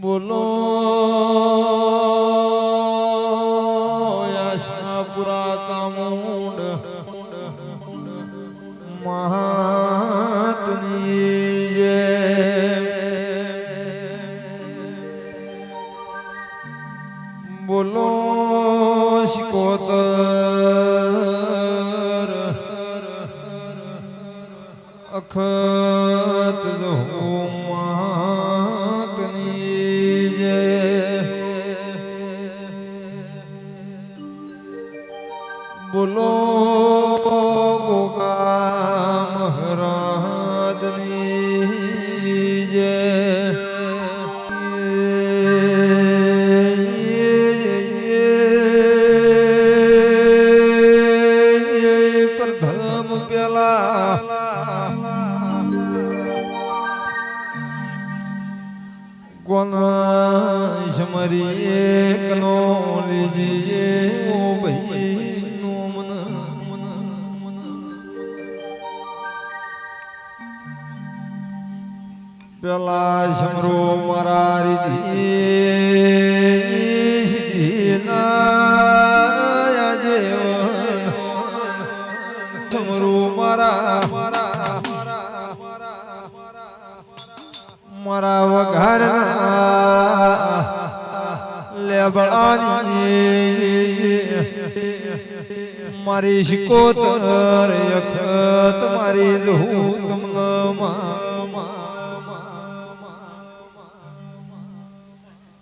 બોલો. યાશાપુરા ચામુંડ મહાત્ની બોલો શિકોતર. અખત જો કોના સમરી એકનો લીજીએ ઓ ભાઈ નો મન પેલા સમરો મારા રીધી સિદ્ધિના સમરો મારા મારા વઘાર લેબડાની મારી શિકોતર યખત મારી જહું તમને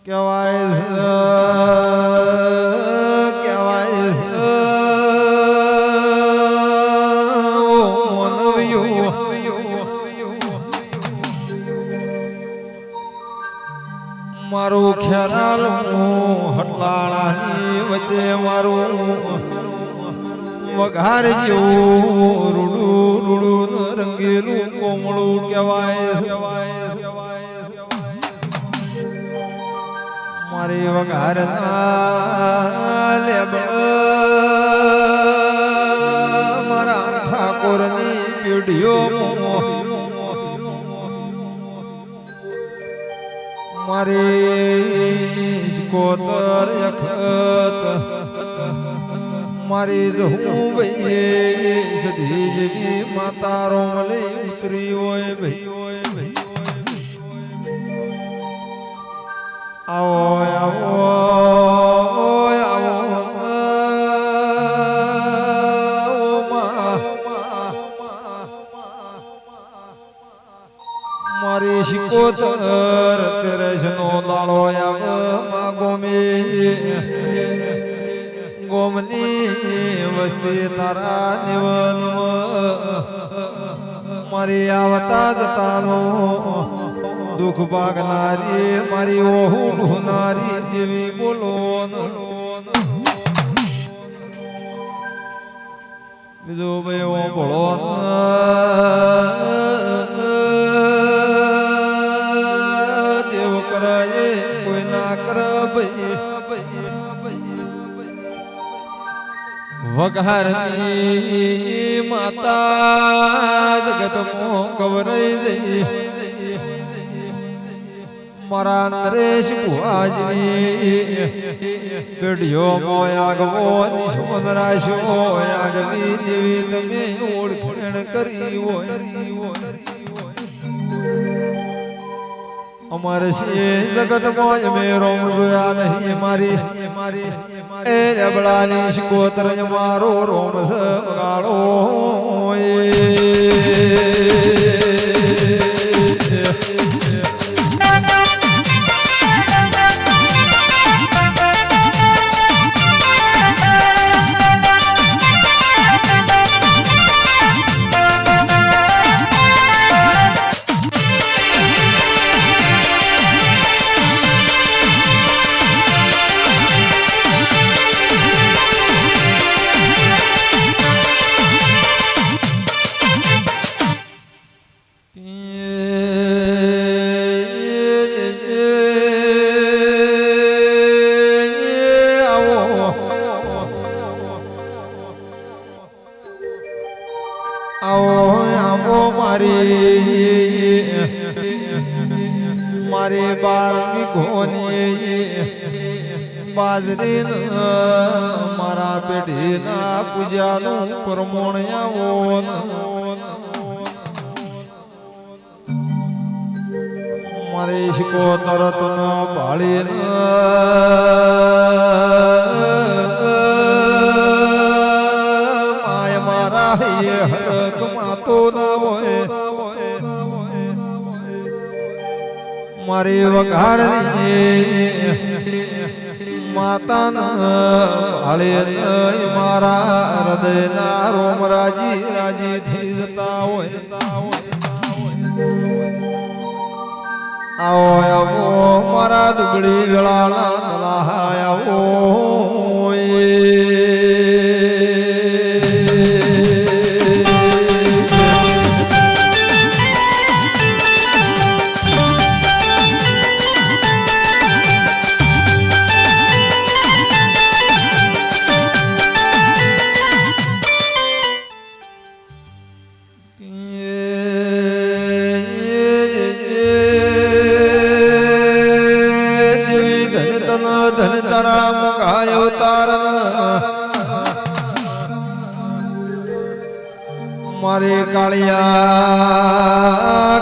કહેવાય કહેવાય ઓ મનવ્યો મારું ખ્યાલ હટલાળાની વચ્ચે મારું વઘાર જેવું રૂડું રૂડું રંગેલું કોમળું કહેવાય મારી વઘાર મારા ઠાકોરની પીઢીઓ મારી કોતર અખત મારી હું ભાઈ સધી જેવી માતા રોમલી ઉતરી હોય ભાઈ. આવો આવો મારી શિકોતર તેરસનો દાડો આવ્યો ગોમી ગોમની વસ્તી તારા નિવન મારી આવતા જતાનો દુઃખ ભાગનારી મારી ઓહુ ગુનારી દેવી બોલો બીજો ભાઈ ભળો વઘારની માતા જગત મો ગવરાઈ જઈ. મારા નરેશ ભુવાજી પેઢીઓ મોયાગવો નિશોન રાશો યાગવી દેવી તમે ઓળખણ કરી હોય. અમારે જગત મોજ મે રોમ જોયા નહીં મારી. મારી એ લબડાની શિકોતર મારો રોમ આવો આવો મારી, મારે બારની કોની બાજરી મારા પેઢીના પૂજાનું પ્રમોણ આવો મારે શીખો તરત ન ભાળી હૈયે હરક માતો ના હોય મારી વઘાર માતાના મારા હૃદયના રોમ રાજી રાજી થઈ જતા હોય. આવો આવો, મારા દુગડી વેળા આવો. મારે કાળિયા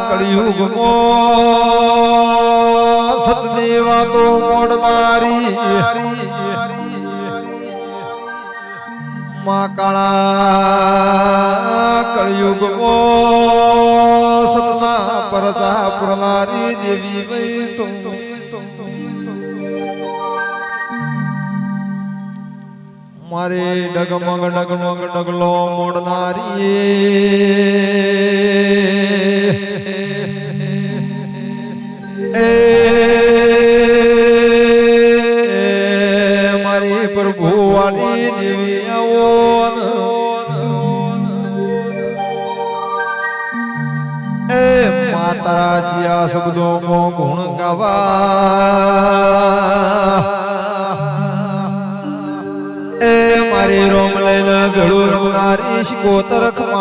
કળિયુગ મો તો મોડનારી. મા કાળા કળિયુગ મો સતના પરતા પુરનારી દેવી વૈ તું. મારે ડગમગ ડગમગ ડગલો મોડનારી એ મારી પ્રભુ વાળી દેવી આવો એ માતા જીયા શબ્દો ગુણ ગાવા. એ મારી રોમ લઈને ભેળું રમનારી શિકોતર એ